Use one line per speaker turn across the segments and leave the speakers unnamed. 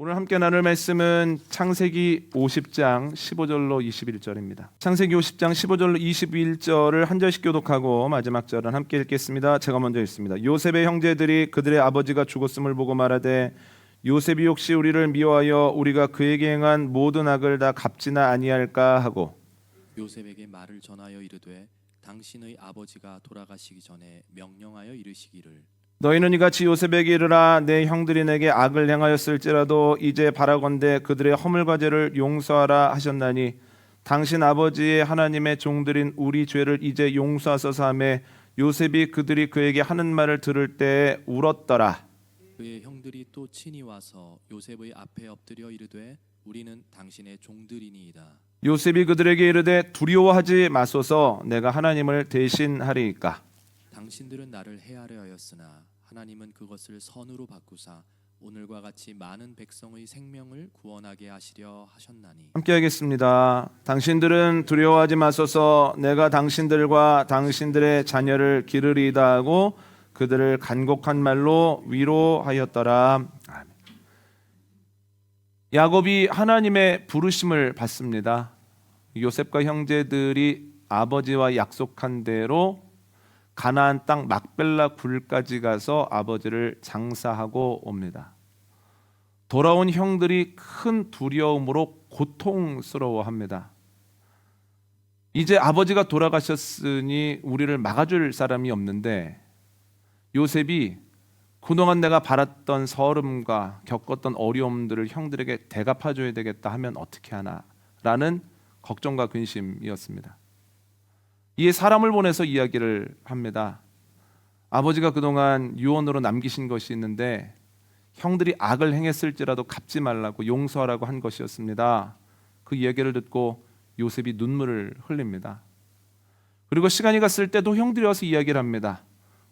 오늘 함께 나눌 말씀은 창세기 50장 15절로 21절입니다. 창세기 50장 15절로 21절을 한 절씩 교독하고 마지막 절은 함께 읽겠습니다. 제가 먼저 읽습니다. 요셉의 형제들이 그들의 아버지가 죽었음을 보고 말하되 요셉이 혹시 우리를 미워하여 우리가 그에게 행한 모든 악을 다 갚지나 아니할까 하고
요셉에게 말을 전하여 이르되 당신의 아버지가 돌아가시기 전에 명령하여 이르시기를
너희는 이같이 요셉에게 이르라 내 형들이 내게 악을 행하였을지라도 이제 바라건대 그들의 허물과 죄를 용서하라 하셨나니 당신 아버지의 하나님의 종들인 우리 죄를 이제 용서하소서 하매 요셉이 그들이 그에게 하는 말을 들을 때에 울었더라.
그의 형들이 또 친히 와서 요셉의 앞에 엎드려 이르되 우리는 당신의 종들이니이다.
요셉이 그들에게 이르되 두려워하지 마소서. 내가 하나님을 대신하리이까
당신들은 나를 해하려 하였으나 하나님은 그것을 선으로 바꾸사 오늘과 같이 많은 백성의 생명을 구원하게 하시려 하셨나니
함께 하겠습니다. 당신들은 두려워하지 마소서 내가 당신들과 당신들의 자녀를 기르리이다 하고 그들을 간곡한 말로 위로하였더라. 야곱이 하나님의 부르심을 받습니다. 요셉과 형제들이 아버지와 약속한 대로 가나안 땅 막벨라 굴까지 가서 아버지를 장사하고 옵니다. 돌아온 형들이 큰 두려움으로 고통스러워합니다. 이제 아버지가 돌아가셨으니 우리를 막아줄 사람이 없는데 요셉이 그동안 내가 바랐던 서름과 겪었던 어려움들을 형들에게 대갚아줘야 되겠다 하면 어떻게 하나라는 걱정과 근심이었습니다. 이에 사람을 보내서 이야기를 합니다. 아버지가 그동안 유언으로 남기신 것이 있는데 형들이 악을 행했을지라도 갚지 말라고 용서하라고 한 것이었습니다. 그 이야기를 듣고 요셉이 눈물을 흘립니다. 그리고 시간이 갔을 때도 형들이 와서 이야기를 합니다.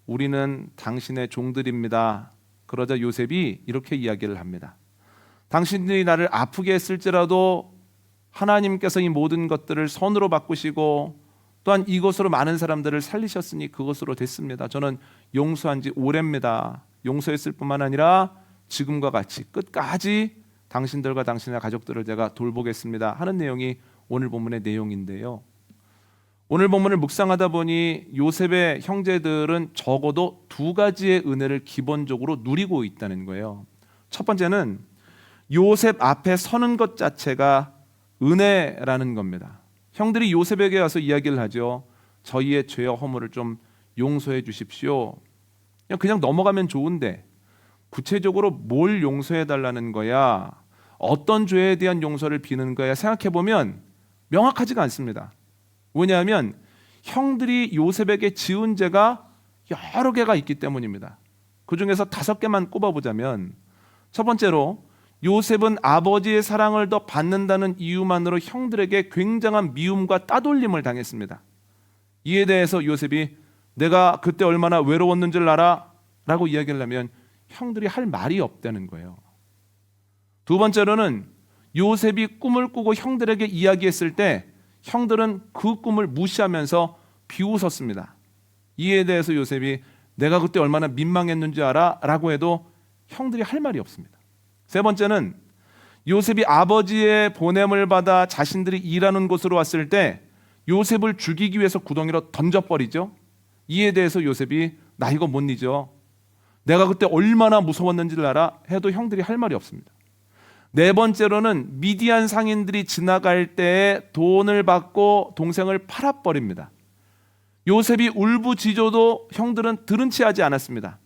우리는 당신의 종들입니다. 그러자 요셉이 이렇게 이야기를 합니다. 당신들이 나를 아프게 했을지라도 하나님께서 이 모든 것들을 선으로 바꾸시고 또한 이것으로 많은 사람들을 살리셨으니 그것으로 됐습니다. 저는 용서한 지 오래입니다. 용서했을 뿐만 아니라 지금과 같이 끝까지 당신들과 당신의 가족들을 제가 돌보겠습니다. 하는 내용이 오늘 본문의 내용인데요. 오늘 본문을 묵상하다 보니 요셉의 형제들은 적어도 두 가지의 은혜를 기본적으로 누리고 있다는 거예요. 첫 번째는 요셉 앞에 서는 것 자체가 은혜라는 겁니다. 형들이 요셉에게 와서 이야기를 하죠. 저희의 죄와 허물을 좀 용서해 주십시오. 그냥, 그냥 넘어가면 좋은데 구체적으로 뭘 용서해 달라는 거야? 어떤 죄에 대한 용서를 비는 거야? 생각해 보면 명확하지가 않습니다. 왜냐하면 형들이 요셉에게 지은 죄가 여러 개가 있기 때문입니다. 그 중에서 다섯 개만 꼽아보자면 첫 번째로 요셉은 아버지의 사랑을 더 받는다는 이유만으로 형들에게 굉장한 미움과 따돌림을 당했습니다. 이에 대해서 요셉이 내가 그때 얼마나 외로웠는지를 알아? 라고 이야기를 하면 형들이 할 말이 없다는 거예요. 두 번째로는 요셉이 꿈을 꾸고 형들에게 이야기했을 때 형들은 그 꿈을 무시하면서 비웃었습니다. 이에 대해서 요셉이 내가 그때 얼마나 민망했는지 알아? 라고 해도 형들이 할 말이 없습니다. 세 번째는 요셉이 아버지의 보냄을 받아 자신들이 일하는 곳으로 왔을 때 요셉을 죽이기 위해서 구덩이로 던져버리죠. 이에 대해서 요셉이 나 이거 못 잊어. 내가 그때 얼마나 무서웠는지를 알아? 해도 형들이 할 말이 없습니다. 네 번째로는 미디안 상인들이 지나갈 때 돈을 받고 동생을 팔아버립니다. 요셉이 울부짖어도 형들은 들은 치 하지 않았습니다.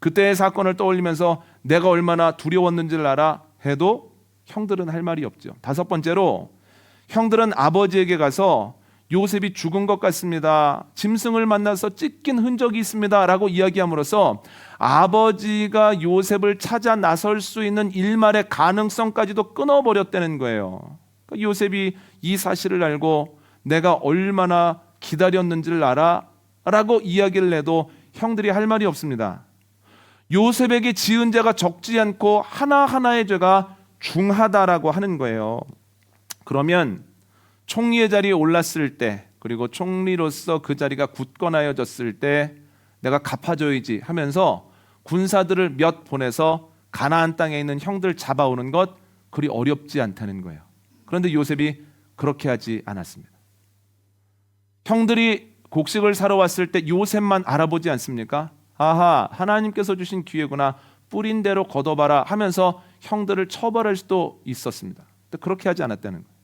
그때의 사건을 떠올리면서 내가 얼마나 두려웠는지를 알아 해도 형들은 할 말이 없죠. 다섯 번째로 형들은 아버지에게 가서 요셉이 죽은 것 같습니다. 짐승을 만나서 찢긴 흔적이 있습니다 라고 이야기함으로써 아버지가 요셉을 찾아 나설 수 있는 일말의 가능성까지도 끊어버렸다는 거예요. 그러니까 요셉이 이 사실을 알고 내가 얼마나 기다렸는지를 알아? 라고 이야기를 해도 형들이 할 말이 없습니다. 요셉에게 지은 죄가 적지 않고 하나하나의 죄가 중하다라고 하는 거예요. 그러면 총리의 자리에 올랐을 때 그리고 총리로서 그 자리가 굳건하여졌을 때 내가 갚아줘야지 하면서 군사들을 몇 보내서 가나안 땅에 있는 형들 잡아오는 것 그리 어렵지 않다는 거예요. 그런데 요셉이 그렇게 하지 않았습니다. 형들이 곡식을 사러 왔을 때 요셉만 알아보지 않습니까? 아하, 하나님께서 주신 기회구나. 뿌린 대로 걷어봐라 하면서 형들을 처벌할 수도 있었습니다. 그렇게 하지 않았다는 거예요.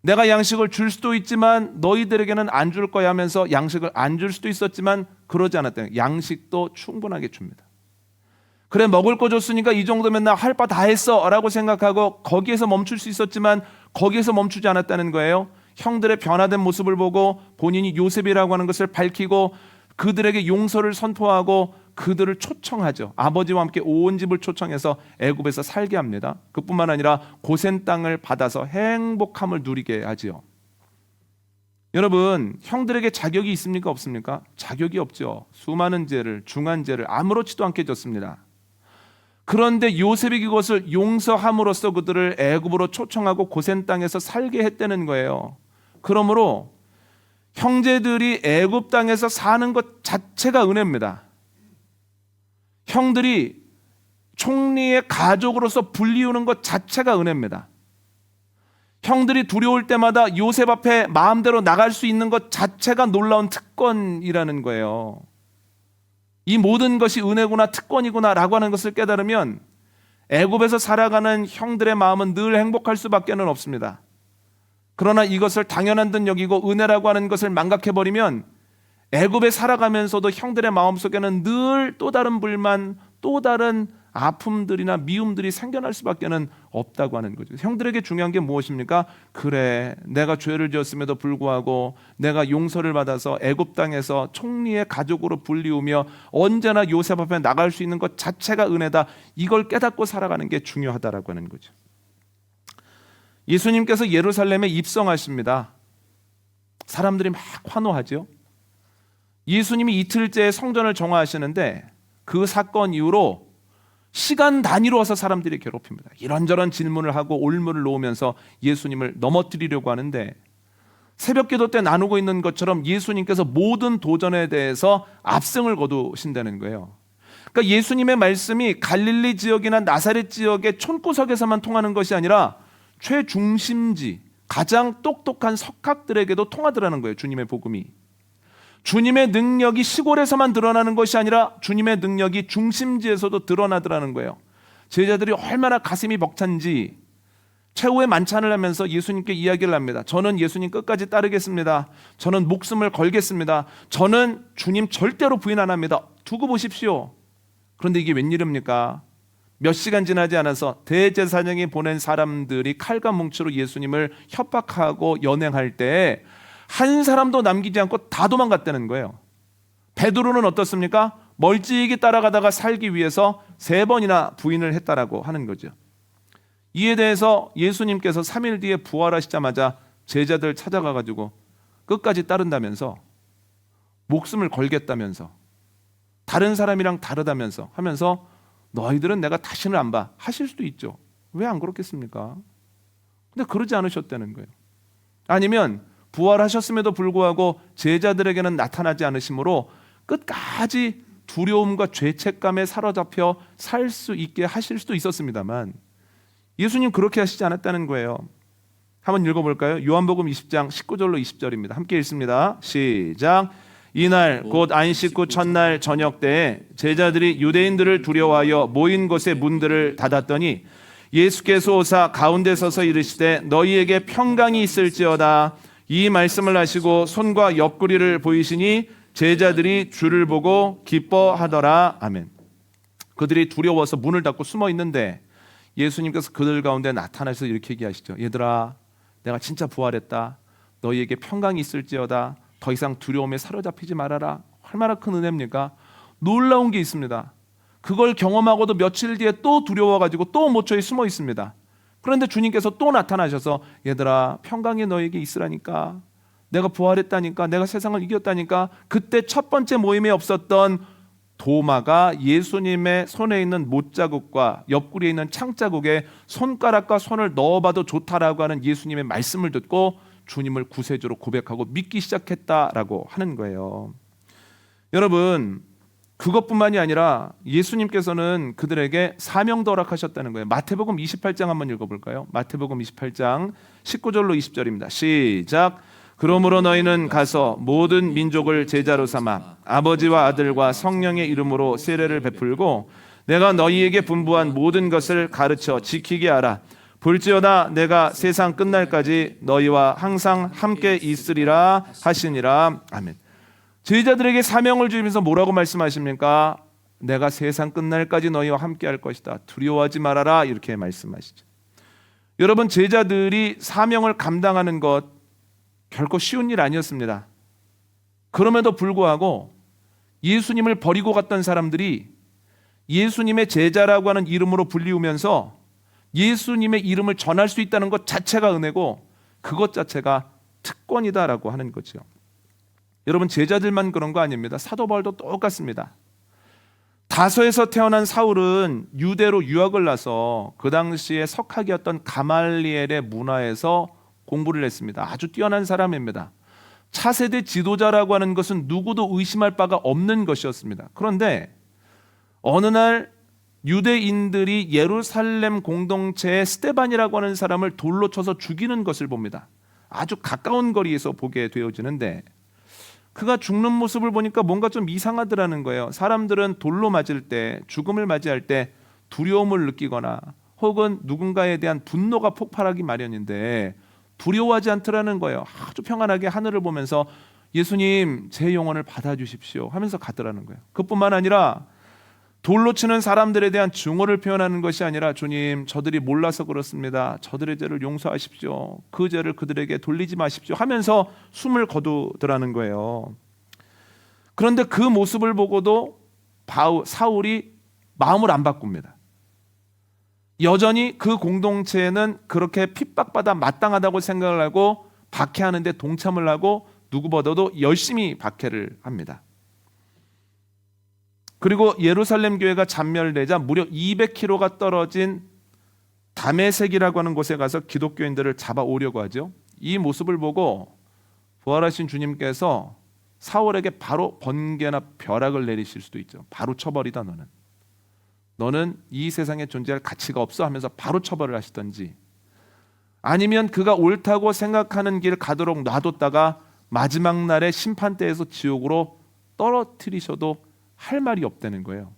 내가 양식을 줄 수도 있지만 너희들에게는 안 줄 거야 하면서 양식을 안 줄 수도 있었지만 그러지 않았다는 거예요. 양식도 충분하게 줍니다. 그래 먹을 거 줬으니까 이 정도면 나 할 바 다 했어라고 생각하고 거기에서 멈출 수 있었지만 거기에서 멈추지 않았다는 거예요. 형들의 변화된 모습을 보고 본인이 요셉이라고 하는 것을 밝히고 그들에게 용서를 선포하고 그들을 초청하죠. 아버지와 함께 온 집을 초청해서 애굽에서 살게 합니다. 그뿐만 아니라 고센 땅을 받아서 행복함을 누리게 하지요. 여러분, 형들에게 자격이 있습니까? 없습니까? 자격이 없죠. 수많은 죄를, 중한 죄를 아무렇지도 않게 졌습니다. 그런데 요셉이 그것을 용서함으로써 그들을 애굽으로 초청하고 고센 땅에서 살게 했다는 거예요. 그러므로 형제들이 애굽 땅에서 사는 것 자체가 은혜입니다. 형들이 총리의 가족으로서 불리우는 것 자체가 은혜입니다. 형들이 두려울 때마다 요셉 앞에 마음대로 나갈 수 있는 것 자체가 놀라운 특권이라는 거예요. 이 모든 것이 은혜구나 특권이구나라고 하는 것을 깨달으면 애굽에서 살아가는 형들의 마음은 늘 행복할 수밖에는 없습니다. 그러나 이것을 당연한 듯 여기고 은혜라고 하는 것을 망각해 버리면 애굽에 살아가면서도 형들의 마음속에는 늘 또 다른 불만, 또 다른 아픔들이나 미움들이 생겨날 수밖에는 없다고 하는 거죠. 형들에게 중요한 게 무엇입니까? 그래, 내가 죄를 지었음에도 불구하고 내가 용서를 받아서 애굽 땅에서 총리의 가족으로 불리우며 언제나 요셉 앞에 나갈 수 있는 것 자체가 은혜다. 이걸 깨닫고 살아가는 게 중요하다라고 하는 거죠. 예수님께서 예루살렘에 입성하십니다. 사람들이 막 환호하죠. 예수님이 이틀째 성전을 정화하시는데 그 사건 이후로 시간 단위로 와서 사람들이 괴롭힙니다. 이런저런 질문을 하고 올무를 놓으면서 예수님을 넘어뜨리려고 하는데 새벽 기도 때 나누고 있는 것처럼 예수님께서 모든 도전에 대해서 압승을 거두신다는 거예요. 그러니까 예수님의 말씀이 갈릴리 지역이나 나사렛 지역의 촌구석에서만 통하는 것이 아니라 최중심지 가장 똑똑한 석학들에게도 통하더라는 거예요. 주님의 복음이. 주님의 능력이 시골에서만 드러나는 것이 아니라 주님의 능력이 중심지에서도 드러나더라는 거예요. 제자들이 얼마나 가슴이 벅찬지 최후의 만찬을 하면서 예수님께 이야기를 합니다. 저는 예수님 끝까지 따르겠습니다. 저는 목숨을 걸겠습니다. 저는 주님 절대로 부인 안 합니다. 두고 보십시오. 그런데 이게 웬일입니까? 몇 시간 지나지 않아서 대제사장이 보낸 사람들이 칼과 뭉치로 예수님을 협박하고 연행할 때 한 사람도 남기지 않고 다 도망갔다는 거예요. 베드로는 어떻습니까? 멀찍이 따라가다가 살기 위해서 세 번이나 부인을 했다라고 하는 거죠. 이에 대해서 예수님께서 3일 뒤에 부활하시자마자 제자들 찾아가 가지고 끝까지 따른다면서 목숨을 걸겠다면서 다른 사람이랑 다르다면서 하면서 너희들은 내가 다시는 안 봐. 하실 수도 있죠. 왜 안 그렇겠습니까? 근데 그러지 않으셨다는 거예요. 아니면 부활하셨음에도 불구하고 제자들에게는 나타나지 않으심으로 끝까지 두려움과 죄책감에 사로잡혀 살 수 있게 하실 수도 있었습니다만 예수님 그렇게 하시지 않았다는 거예요. 한번 읽어볼까요? 요한복음 20장 19절로 20절입니다. 함께 읽습니다. 시작. 이날 곧 안식 후 첫날 저녁 때에 제자들이 유대인들을 두려워하여 모인 곳의 문들을 닫았더니 예수께서 오사 가운데 서서 이르시되 너희에게 평강이 있을지어다 이 말씀을 하시고 손과 옆구리를 보이시니 제자들이 주를 보고 기뻐하더라 아멘. 그들이 두려워서 문을 닫고 숨어 있는데 예수님께서 그들 가운데 나타나셔서 이렇게 얘기하시죠. 얘들아, 내가 진짜 부활했다. 너희에게 평강이 있을지어다. 더 이상 두려움에 사로잡히지 말아라. 얼마나 큰 은혜입니까? 놀라운 게 있습니다. 그걸 경험하고도 며칠 뒤에 또 두려워가지고 또 모처에 숨어 있습니다. 그런데 주님께서 또 나타나셔서 얘들아 평강이 너에게 있으라니까 내가 부활했다니까 내가 세상을 이겼다니까 그때 첫 번째 모임에 없었던 도마가 예수님의 손에 있는 못자국과 옆구리에 있는 창자국에 손가락과 손을 넣어봐도 좋다라고 하는 예수님의 말씀을 듣고 주님을 구세주로 고백하고 믿기 시작했다라고 하는 거예요. 여러분 그것뿐만이 아니라 예수님께서는 그들에게 사명도 허락하셨다는 거예요. 마태복음 28장 한번 읽어볼까요? 마태복음 28장 19절로 20절입니다. 시작. 그러므로 너희는 가서 모든 민족을 제자로 삼아 아버지와 아들과 성령의 이름으로 세례를 베풀고 내가 너희에게 분부한 모든 것을 가르쳐 지키게 하라. 볼지어다 내가 세상 끝날까지 너희와 항상 함께 있으리라 하시니라. 아멘. 제자들에게 사명을 주면서 뭐라고 말씀하십니까? 내가 세상 끝날까지 너희와 함께 할 것이다. 두려워하지 말아라. 이렇게 말씀하시죠. 여러분 제자들이 사명을 감당하는 것 결코 쉬운 일 아니었습니다. 그럼에도 불구하고 예수님을 버리고 갔던 사람들이 예수님의 제자라고 하는 이름으로 불리우면서 예수님의 이름을 전할 수 있다는 것 자체가 은혜고 그것 자체가 특권이다라고 하는 거죠. 여러분 제자들만 그런 거 아닙니다. 사도 바울도 똑같습니다. 다소에서 태어난 사울은 유대로 유학을 나서 그 당시에 석학이었던 가말리엘의 문화에서 공부를 했습니다. 아주 뛰어난 사람입니다. 차세대 지도자라고 하는 것은 누구도 의심할 바가 없는 것이었습니다. 그런데 어느 날 유대인들이 예루살렘 공동체의 스테반이라고 하는 사람을 돌로 쳐서 죽이는 것을 봅니다. 아주 가까운 거리에서 보게 되어지는데 그가 죽는 모습을 보니까 뭔가 좀 이상하더라는 거예요. 사람들은 돌로 맞을 때, 죽음을 맞이할 때 두려움을 느끼거나 혹은 누군가에 대한 분노가 폭발하기 마련인데 두려워하지 않더라는 거예요. 아주 평안하게 하늘을 보면서 예수님 제 영혼을 받아 주십시오 하면서 가더라는 거예요. 그뿐만 아니라 돌로 치는 사람들에 대한 증오를 표현하는 것이 아니라 주님 저들이 몰라서 그렇습니다. 저들의 죄를 용서하십시오. 그 죄를 그들에게 돌리지 마십시오 하면서 숨을 거두더라는 거예요. 그런데 그 모습을 보고도 바울, 사울이 마음을 안 바꿉니다. 여전히 그 공동체에는 그렇게 핍박받아 마땅하다고 생각을 하고 박해하는데 동참을 하고 누구보다도 열심히 박해를 합니다. 그리고 예루살렘 교회가 잔멸되자 무려 200km가 떨어진 다메섹이라고 하는 곳에 가서 기독교인들을 잡아오려고 하죠. 이 모습을 보고 부활하신 주님께서 사울에게 바로 번개나 벼락을 내리실 수도 있죠. 바로 처벌이다 너는. 너는 이 세상에 존재할 가치가 없어 하면서 바로 처벌을 하시던지 아니면 그가 옳다고 생각하는 길 가도록 놔뒀다가 마지막 날의 심판대에서 지옥으로 떨어뜨리셔도 할 말이 없다는 거예요.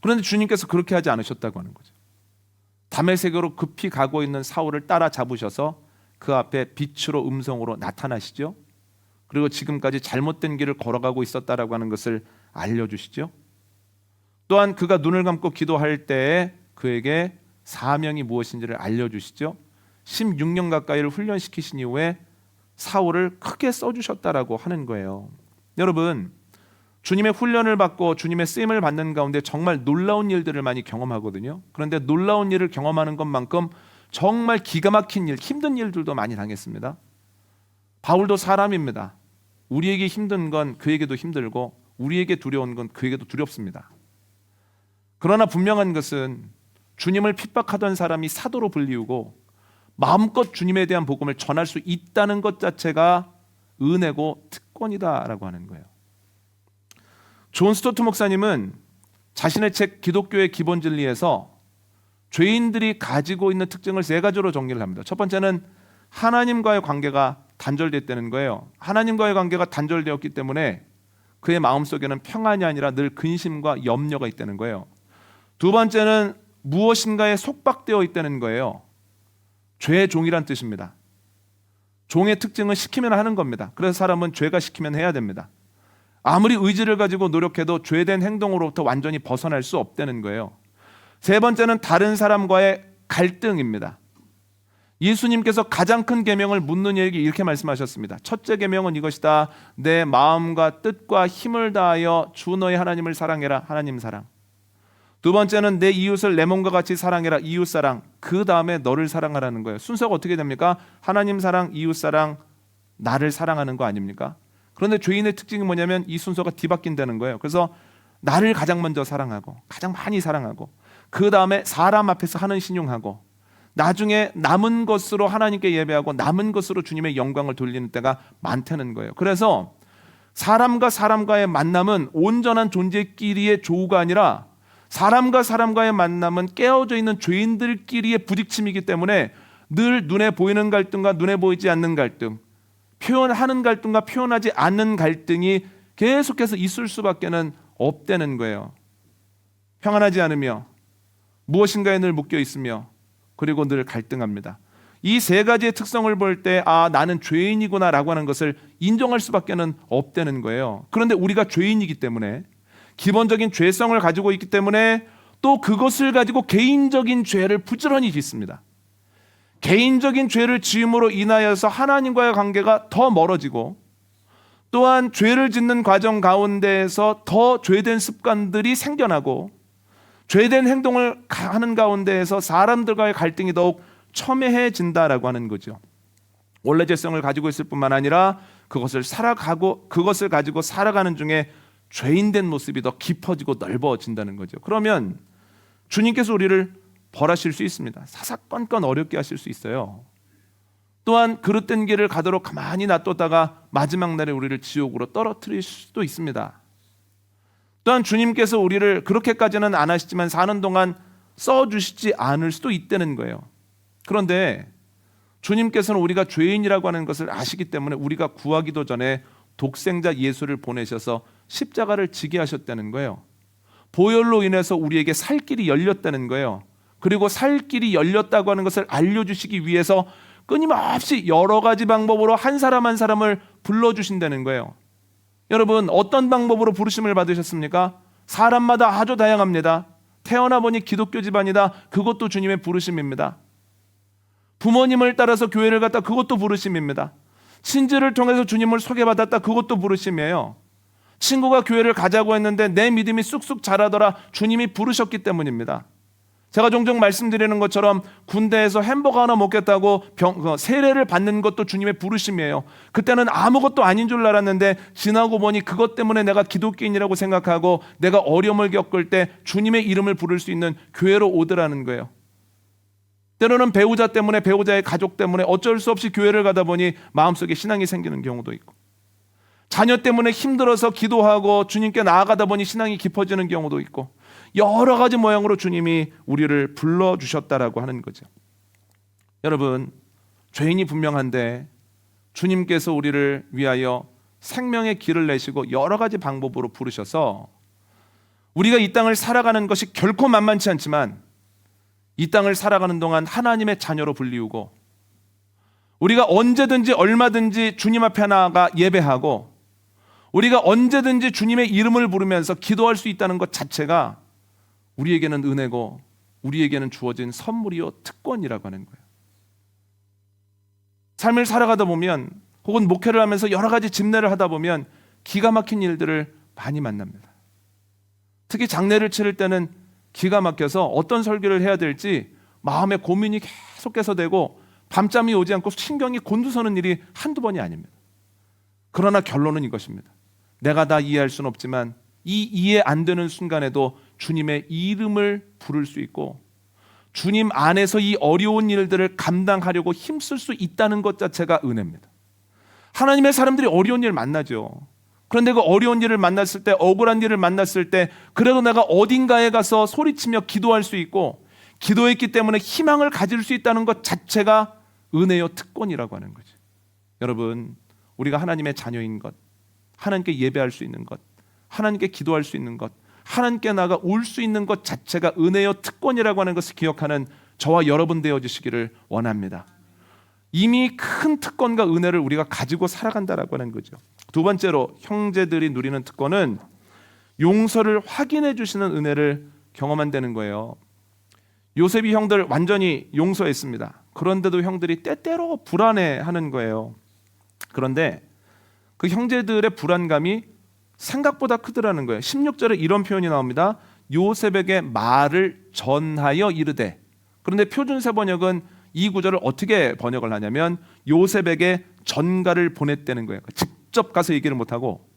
그런데 주님께서 그렇게 하지 않으셨다고 하는 거죠. 담에색으로 급히 가고 있는 사울을 따라 잡으셔서 그 앞에 빛으로 음성으로 나타나시죠. 그리고 지금까지 잘못된 길을 걸어가고 있었다라고 하는 것을 알려주시죠. 또한 그가 눈을 감고 기도할 때에 그에게 사명이 무엇인지를 알려주시죠. 16년 가까이를 훈련시키신 이후에 사울을 크게 써주셨다라고 하는 거예요. 여러분 주님의 훈련을 받고 주님의 쓰임을 받는 가운데 정말 놀라운 일들을 많이 경험하거든요. 그런데 놀라운 일을 경험하는 것만큼 정말 기가 막힌 일, 힘든 일들도 많이 당했습니다. 바울도 사람입니다. 우리에게 힘든 건 그에게도 힘들고 우리에게 두려운 건 그에게도 두렵습니다. 그러나 분명한 것은 주님을 핍박하던 사람이 사도로 불리우고 마음껏 주님에 대한 복음을 전할 수 있다는 것 자체가 은혜고 특권이다라고 하는 거예요. 존 스토트 목사님은 자신의 책 기독교의 기본 진리에서 죄인들이 가지고 있는 특징을 세 가지로 정리를 합니다. 첫 번째는 하나님과의 관계가 단절됐다는 거예요. 하나님과의 관계가 단절되었기 때문에 그의 마음속에는 평안이 아니라 늘 근심과 염려가 있다는 거예요. 두 번째는 무엇인가에 속박되어 있다는 거예요. 죄의 종이란 뜻입니다. 종의 특징은 시키면 하는 겁니다. 그래서 사람은 죄가 시키면 해야 됩니다. 아무리 의지를 가지고 노력해도 죄된 행동으로부터 완전히 벗어날 수 없다는 거예요. 세 번째는 다른 사람과의 갈등입니다. 예수님께서 가장 큰 계명을 묻는 이에게 이렇게 말씀하셨습니다. 첫째 계명은 이것이다. 내 마음과 뜻과 힘을 다하여 주 너의 하나님을 사랑해라. 하나님 사랑. 두 번째는 내 이웃을 내 몸과 같이 사랑해라. 이웃 사랑. 그 다음에 너를 사랑하라는 거예요. 순서가 어떻게 됩니까? 하나님 사랑, 이웃 사랑, 나를 사랑하는 거 아닙니까? 그런데 죄인의 특징이 뭐냐면 이 순서가 뒤바뀐다는 거예요. 그래서 나를 가장 먼저 사랑하고 가장 많이 사랑하고 그 다음에 사람 앞에서 하는 신용하고 나중에 남은 것으로 하나님께 예배하고 남은 것으로 주님의 영광을 돌리는 때가 많다는 거예요. 그래서 사람과 사람과의 만남은 온전한 존재끼리의 조우가 아니라 사람과 사람과의 만남은 깨어져 있는 죄인들끼리의 부딪힘이기 때문에 늘 눈에 보이는 갈등과 눈에 보이지 않는 갈등, 표현하는 갈등과 표현하지 않는 갈등이 계속해서 있을 수밖에는 없다는 거예요. 평안하지 않으며 무엇인가에 늘 묶여 있으며 그리고 늘 갈등합니다. 이 세 가지의 특성을 볼 때 아 나는 죄인이구나라고 하는 것을 인정할 수밖에는 없다는 거예요. 그런데 우리가 죄인이기 때문에 기본적인 죄성을 가지고 있기 때문에 또 그것을 가지고 개인적인 죄를 부지런히 짓습니다. 개인적인 죄를 지음으로 인하여서 하나님과의 관계가 더 멀어지고 또한 죄를 짓는 과정 가운데에서 더 죄된 습관들이 생겨나고 죄된 행동을 가- 하는 가운데에서 사람들과의 갈등이 더욱 첨예해진다라고 하는 거죠. 원래 죄성을 가지고 있을 뿐만 아니라 그것을 살아가고 그것을 가지고 살아가는 중에 죄인된 모습이 더 깊어지고 넓어진다는 거죠. 그러면 주님께서 우리를 벌하실 수 있습니다. 사사건건 어렵게 하실 수 있어요. 또한 그릇된 길을 가도록 가만히 놔뒀다가 마지막 날에 우리를 지옥으로 떨어뜨릴 수도 있습니다. 또한 주님께서 우리를 그렇게까지는 안 하시지만 사는 동안 써 주시지 않을 수도 있다는 거예요. 그런데 주님께서는 우리가 죄인이라고 하는 것을 아시기 때문에 우리가 구하기도 전에 독생자 예수를 보내셔서 십자가를 지게 하셨다는 거예요. 보혈로 인해서 우리에게 살 길이 열렸다는 거예요. 그리고 살 길이 열렸다고 하는 것을 알려주시기 위해서 끊임없이 여러 가지 방법으로 한 사람 한 사람을 불러주신다는 거예요. 여러분 어떤 방법으로 부르심을 받으셨습니까? 사람마다 아주 다양합니다. 태어나 보니 기독교 집안이다. 그것도 주님의 부르심입니다. 부모님을 따라서 교회를 갔다. 그것도 부르심입니다. 친지를 통해서 주님을 소개받았다. 그것도 부르심이에요. 친구가 교회를 가자고 했는데 내 믿음이 쑥쑥 자라더라. 주님이 부르셨기 때문입니다. 제가 종종 말씀드리는 것처럼 군대에서 햄버거 하나 먹겠다고 병, 그 세례를 받는 것도 주님의 부르심이에요. 그때는 아무것도 아닌 줄 알았는데 지나고 보니 그것 때문에 내가 기독교인이라고 생각하고 내가 어려움을 겪을 때 주님의 이름을 부를 수 있는 교회로 오더라는 거예요. 때로는 배우자 때문에 배우자의 가족 때문에 어쩔 수 없이 교회를 가다 보니 마음속에 신앙이 생기는 경우도 있고 자녀 때문에 힘들어서 기도하고 주님께 나아가다 보니 신앙이 깊어지는 경우도 있고 여러 가지 모양으로 주님이 우리를 불러 주셨다라고 하는 거죠. 여러분, 죄인이 분명한데 주님께서 우리를 위하여 생명의 길을 내시고 여러 가지 방법으로 부르셔서 우리가 이 땅을 살아가는 것이 결코 만만치 않지만 이 땅을 살아가는 동안 하나님의 자녀로 불리우고 우리가 언제든지 얼마든지 주님 앞에 나아가 예배하고 우리가 언제든지 주님의 이름을 부르면서 기도할 수 있다는 것 자체가 우리에게는 은혜고 우리에게는 주어진 선물이요 특권이라고 하는 거예요. 삶을 살아가다 보면 혹은 목회를 하면서 여러 가지 집례를 하다 보면 기가 막힌 일들을 많이 만납니다. 특히 장례를 치를 때는 기가 막혀서 어떤 설교를 해야 될지 마음에 고민이 계속해서 되고 밤잠이 오지 않고 신경이 곤두서는 일이 한두 번이 아닙니다. 그러나 결론은 이것입니다. 내가 다 이해할 수는 없지만 이 이해 안 되는 순간에도 주님의 이름을 부를 수 있고 주님 안에서 이 어려운 일들을 감당하려고 힘쓸 수 있다는 것 자체가 은혜입니다. 하나님의 사람들이 어려운 일 만나죠. 그런데 그 어려운 일을 만났을 때 억울한 일을 만났을 때 그래도 내가 어딘가에 가서 소리치며 기도할 수 있고 기도했기 때문에 희망을 가질 수 있다는 것 자체가 은혜요 특권이라고 하는 거죠. 여러분, 우리가 하나님의 자녀인 것, 하나님께 예배할 수 있는 것, 하나님께 기도할 수 있는 것, 하나님께 나가 올 수 있는 것 자체가 은혜요 특권이라고 하는 것을 기억하는 저와 여러분 되어 주시기를 원합니다. 이미 큰 특권과 은혜를 우리가 가지고 살아간다라고 하는 거죠. 두 번째로 형제들이 누리는 특권은 용서를 확인해 주시는 은혜를 경험한다는 거예요. 요셉이 형들 완전히 용서했습니다. 그런데도 형들이 때때로 불안해하는 거예요. 그런데 그 형제들의 불안감이 생각보다 크더라는 거예요. 16절에 이런 표현이 나옵니다. 요셉에게 말을 전하여 이르되. 그런데 표준 세 번역은 이 구절을 어떻게 번역을 하냐면 요셉에게 전가를 보냈다는 거예요. 직접 가서 얘기를 못 하고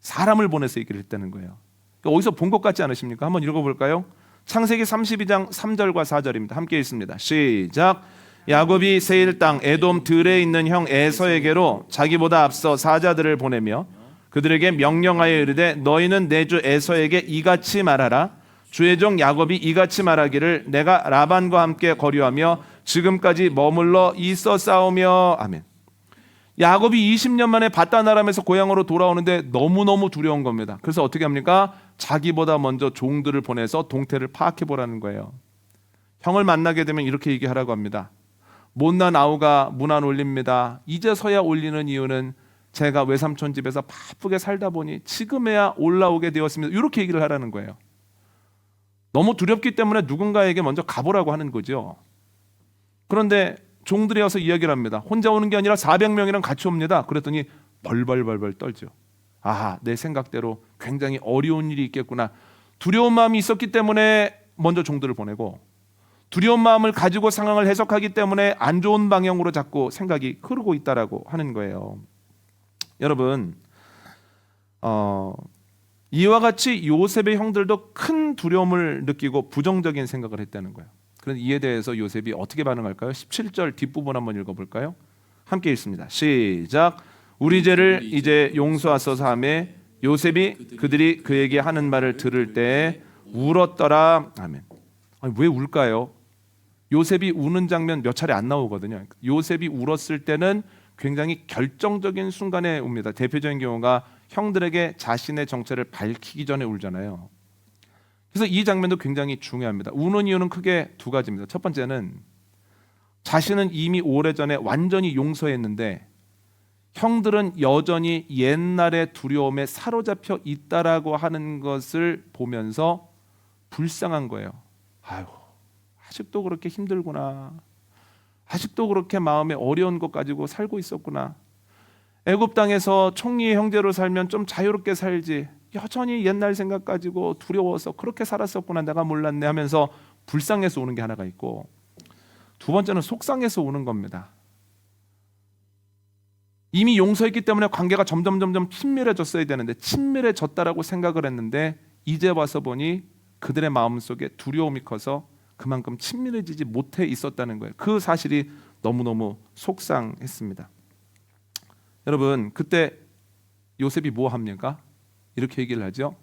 사람을 보내서 얘기를 했다는 거예요. 그러니까 어디서 본 것 같지 않으십니까? 한번 읽어 볼까요? 창세기 32장 3절과 4절입니다. 함께 읽습니다. 시작. 야곱이 세일 땅 에돔 들에 있는 형 에서에게로 자기보다 앞서 사자들을 보내며 그들에게 명령하여 이르되 너희는 내 주 에서에게 이같이 말하라 주의 종 야곱이 이같이 말하기를 내가 라반과 함께 거류하며 지금까지 머물러 있어 싸우며 아멘. 야곱이 20년 만에 바다나람에서 고향으로 돌아오는데 너무너무 두려운 겁니다. 그래서 어떻게 합니까? 자기보다 먼저 종들을 보내서 동태를 파악해 보라는 거예요. 형을 만나게 되면 이렇게 얘기하라고 합니다. 못난 아우가 문안 올립니다. 이제서야 올리는 이유는 제가 외삼촌 집에서 바쁘게 살다 보니 지금에야 올라오게 되었습니다. 이렇게 얘기를 하라는 거예요. 너무 두렵기 때문에 누군가에게 먼저 가보라고 하는 거죠. 그런데 종들이 와서 이야기를 합니다. 혼자 오는 게 아니라 400명이랑 같이 옵니다. 그랬더니 벌벌벌벌 떨죠. 아, 내 생각대로 굉장히 어려운 일이 있겠구나. 두려운 마음이 있었기 때문에 먼저 종들을 보내고 두려운 마음을 가지고 상황을 해석하기 때문에 안 좋은 방향으로 자꾸 생각이 흐르고 있다라고 하는 거예요. 여러분, 어, 이와 같이 요셉의 형들도 큰 두려움을 느끼고 부정적인 생각을 했다는 거예요. 그런데 이에 대해서 요셉이 어떻게 반응할까요? 17절 뒷부분 한번 읽어볼까요? 함께 읽습니다. 시작. 우리 죄를 이제 용서하소서 하매 요셉이 그들이 그에게 하는 말을 들을 때 울었더라. 아멘. 아니, 왜 울까요? 요셉이 우는 장면 몇 차례 안 나오거든요. 요셉이 울었을 때는 굉장히 결정적인 순간에 옵니다. 대표적인 경우가 형들에게 자신의 정체를 밝히기 전에 울잖아요. 그래서 이 장면도 굉장히 중요합니다. 우는 이유는 크게 두 가지입니다. 첫 번째는 자신은 이미 오래전에 완전히 용서했는데 형들은 여전히 옛날의 두려움에 사로잡혀 있다라고 하는 것을 보면서 불쌍한 거예요. 아유, 아직도 그렇게 힘들구나. 아직도 그렇게 마음에 어려운 것 가지고 살고 있었구나. 애굽 땅에서 총리의 형제로 살면 좀 자유롭게 살지. 여전히 옛날 생각 가지고 두려워서 그렇게 살았었구나. 내가 몰랐네 하면서 불쌍해서 오는 게 하나가 있고 두 번째는 속상해서 오는 겁니다. 이미 용서했기 때문에 관계가 점점 점점 친밀해졌어야 되는데 친밀해졌다라고 생각을 했는데 이제 와서 보니 그들의 마음 속에 두려움이 커서 그만큼 친밀해지지 못해 있었다는 거예요. 그 사실이 너무너무 속상했습니다. 여러분, 그때 요셉이 뭐 합니까? 이렇게 얘기를 하죠.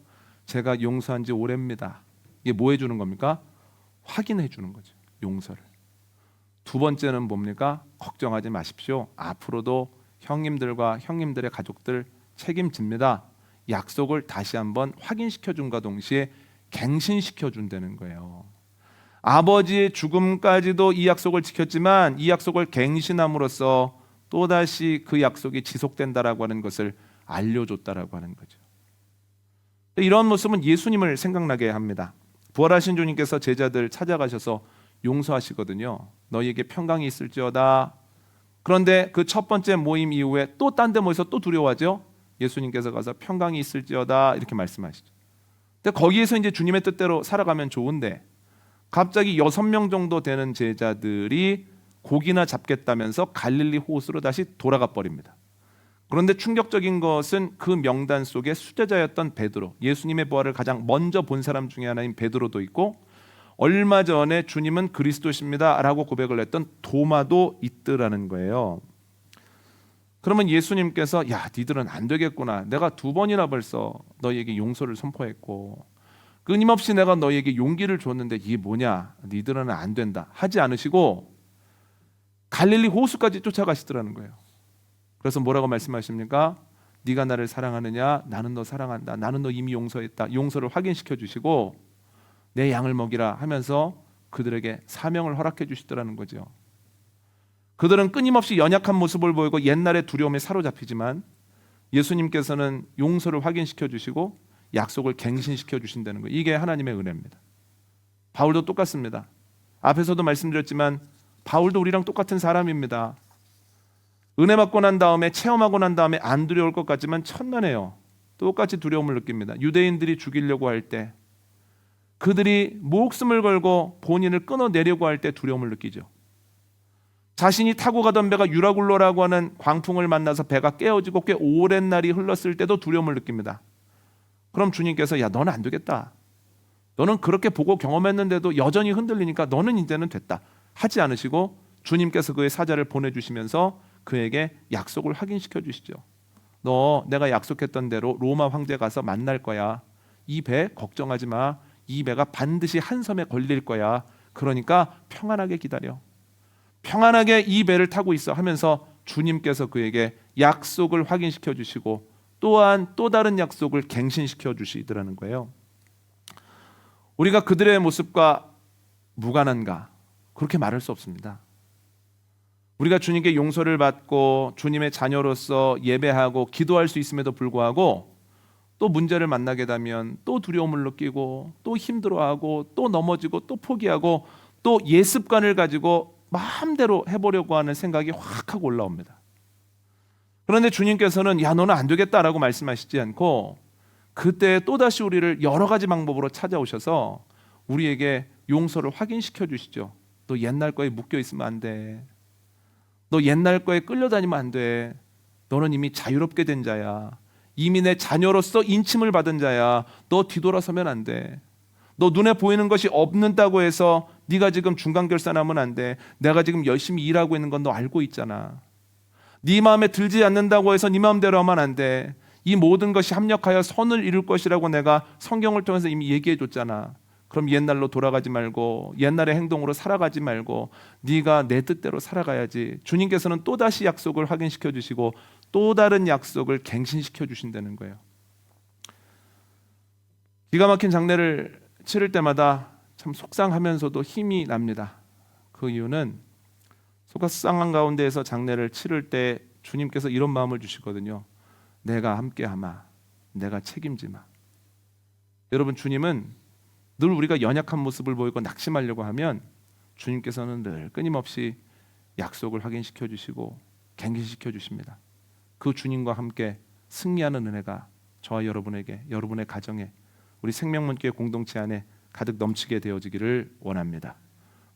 제가 용서한 지 오래입니다. 이게 뭐 해주는 겁니까? 확인해 주는 거죠. 용서를. 두 번째는 뭡니까? 걱정하지 마십시오. 앞으로도 형님들과 형님들의 가족들 책임집니다. 약속을 다시 한번 확인시켜 준과 동시에 갱신시켜 준다는 거예요. 아버지의 죽음까지도 이 약속을 지켰지만 이 약속을 갱신함으로써 또다시 그 약속이 지속된다라고 하는 것을 알려줬다라고 하는 거죠. 이런 모습은 예수님을 생각나게 합니다. 부활하신 주님께서 제자들 찾아가셔서 용서하시거든요. 너희에게 평강이 있을지어다. 그런데 그 첫 번째 모임 이후에 또 딴 데 모여서 또 두려워하죠. 예수님께서 가서 평강이 있을지어다 이렇게 말씀하시죠. 근데 거기에서 이제 주님의 뜻대로 살아가면 좋은데 갑자기 여섯 명 정도 되는 제자들이 고기나 잡겠다면서 갈릴리 호수로 다시 돌아가 버립니다. 그런데 충격적인 것은 그 명단 속에 수제자였던 베드로, 예수님의 부활을 가장 먼저 본 사람 중에 하나인 베드로도 있고 얼마 전에 주님은 그리스도십니다라고 고백을 했던 도마도 있더라는 거예요. 그러면 예수님께서 야, 니들은 안 되겠구나. 내가 두 번이나 벌써 너희에게 용서를 선포했고 끊임없이 내가 너희에게 용기를 줬는데 이게 뭐냐? 니들은 안 된다. 하지 않으시고 갈릴리 호수까지 쫓아가시더라는 거예요. 그래서 뭐라고 말씀하십니까? 네가 나를 사랑하느냐? 나는 너 사랑한다. 나는 너 이미 용서했다. 용서를 확인시켜 주시고 내 양을 먹이라 하면서 그들에게 사명을 허락해 주시더라는 거죠. 그들은 끊임없이 연약한 모습을 보이고 옛날의 두려움에 사로잡히지만 예수님께서는 용서를 확인시켜 주시고 약속을 갱신시켜 주신다는 거예요. 이게 하나님의 은혜입니다. 바울도 똑같습니다. 앞에서도 말씀드렸지만 바울도 우리랑 똑같은 사람입니다. 은혜 받고 난 다음에 체험하고 난 다음에 안 두려울 것 같지만 첫날에요. 똑같이 두려움을 느낍니다. 유대인들이 죽이려고 할 때 그들이 목숨을 걸고 본인을 끊어내려고 할 때 두려움을 느끼죠. 자신이 타고 가던 배가 유라굴로라고 하는 광풍을 만나서 배가 깨어지고 꽤 오랜 날이 흘렀을 때도 두려움을 느낍니다. 그럼 주님께서 야 너는 안 되겠다. 너는 그렇게 보고 경험했는데도 여전히 흔들리니까 너는 이제는 됐다. 하지 않으시고 주님께서 그의 사자를 보내주시면서 그에게 약속을 확인시켜 주시죠. 너 내가 약속했던 대로 로마 황제 가서 만날 거야. 이 배 걱정하지 마. 이 배가 반드시 한 섬에 걸릴 거야. 그러니까 평안하게 기다려. 평안하게 이 배를 타고 있어 하면서 주님께서 그에게 약속을 확인시켜 주시고 또한 또 다른 약속을 갱신시켜 주시더라는 거예요. 우리가 그들의 모습과 무관한가? 그렇게 말할 수 없습니다. 우리가 주님께 용서를 받고 주님의 자녀로서 예배하고 기도할 수 있음에도 불구하고 또 문제를 만나게 되면 또 두려움을 느끼고 또 힘들어하고 또 넘어지고 또 포기하고 또 예습관을 가지고 마음대로 해보려고 하는 생각이 확 하고 올라옵니다. 그런데 주님께서는 야 너는 안 되겠다라고 말씀하시지 않고 그때 또 다시 우리를 여러 가지 방법으로 찾아오셔서 우리에게 용서를 확인시켜 주시죠. 너 옛날 거에 묶여 있으면 안 돼. 너 옛날 거에 끌려다니면 안 돼. 너는 이미 자유롭게 된 자야. 이미 내 자녀로서 인침을 받은 자야. 너 뒤돌아서면 안 돼. 너 눈에 보이는 것이 없는다고 해서 네가 지금 중간 결산하면 안 돼. 내가 지금 열심히 일하고 있는 건 너 알고 있잖아. 네 마음에 들지 않는다고 해서 네 마음대로 하면 안 돼. 이 모든 것이 합력하여 선을 이룰 것이라고 내가 성경을 통해서 이미 얘기해 줬잖아. 그럼 옛날로 돌아가지 말고 옛날의 행동으로 살아가지 말고 네가 내 뜻대로 살아가야지. 주님께서는 또 다시 약속을 확인시켜 주시고 또 다른 약속을 갱신시켜 주신다는 거예요. 기가 막힌 장례를 치를 때마다 참 속상하면서도 힘이 납니다. 그 이유는 속상한 가운데에서 장례를 치를 때 주님께서 이런 마음을 주시거든요. 내가 함께하마, 내가 책임지마. 여러분 주님은 늘 우리가 연약한 모습을 보이고 낙심하려고 하면 주님께서는 늘 끊임없이 약속을 확인시켜 주시고 갱신시켜 주십니다. 그 주님과 함께 승리하는 은혜가 저와 여러분에게 여러분의 가정에 우리 생명문교회 공동체 안에 가득 넘치게 되어지기를 원합니다.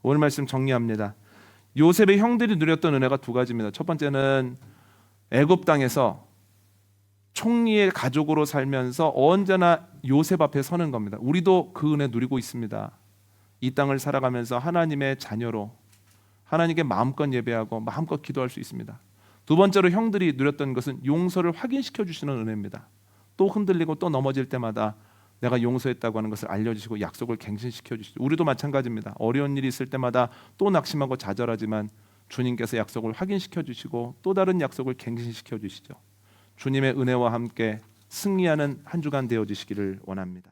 오늘 말씀 정리합니다. 요셉의 형들이 누렸던 은혜가 두 가지입니다. 첫 번째는 애굽 땅에서 총리의 가족으로 살면서 언제나 요셉 앞에 서는 겁니다. 우리도 그 은혜 누리고 있습니다. 이 땅을 살아가면서 하나님의 자녀로 하나님께 마음껏 예배하고 마음껏 기도할 수 있습니다. 두 번째로 형들이 누렸던 것은 용서를 확인시켜 주시는 은혜입니다. 또 흔들리고 또 넘어질 때마다 내가 용서했다고 하는 것을 알려주시고 약속을 갱신시켜 주시죠. 우리도 마찬가지입니다. 어려운 일이 있을 때마다 또 낙심하고 좌절하지만 주님께서 약속을 확인시켜 주시고 또 다른 약속을 갱신시켜 주시죠. 주님의 은혜와 함께 승리하는 한 주간 되어 주시기를 원합니다.